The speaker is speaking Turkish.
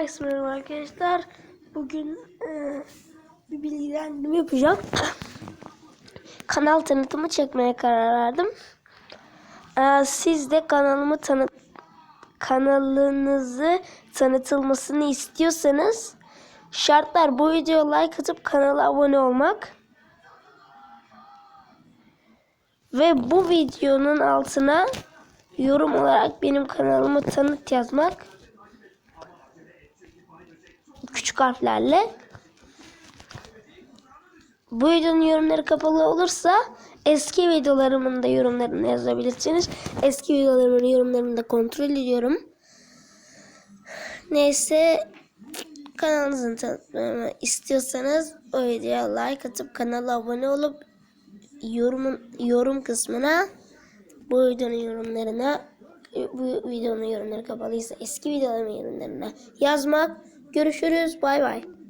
Herkese merhaba arkadaşlar. Bugün e, bir bilgilendirme yapacağım. Kanal tanıtımı çekmeye karar verdim. E, siz de kanalımı tanı kanalınızı tanıtılmasını istiyorsanız şartlar bu videoya like atıp kanala abone olmak ve bu videonun altına yorum olarak benim kanalımı tanıt yazmak küçük. Bu videonun yorumları kapalı olursa eski videolarımın da yorumlarını yazabilirsiniz. Eski videolarımın yorumlarını da kontrol ediyorum. Neyse kanalınızın tanıtmamı istiyorsanız o videoya like atıp kanala abone olup yorumun yorum kısmına bu videonun yorumlarına bu videonun yorumları kapalıysa eski videoların yorumlarına yazmak. Görüşürüz. Bay bay.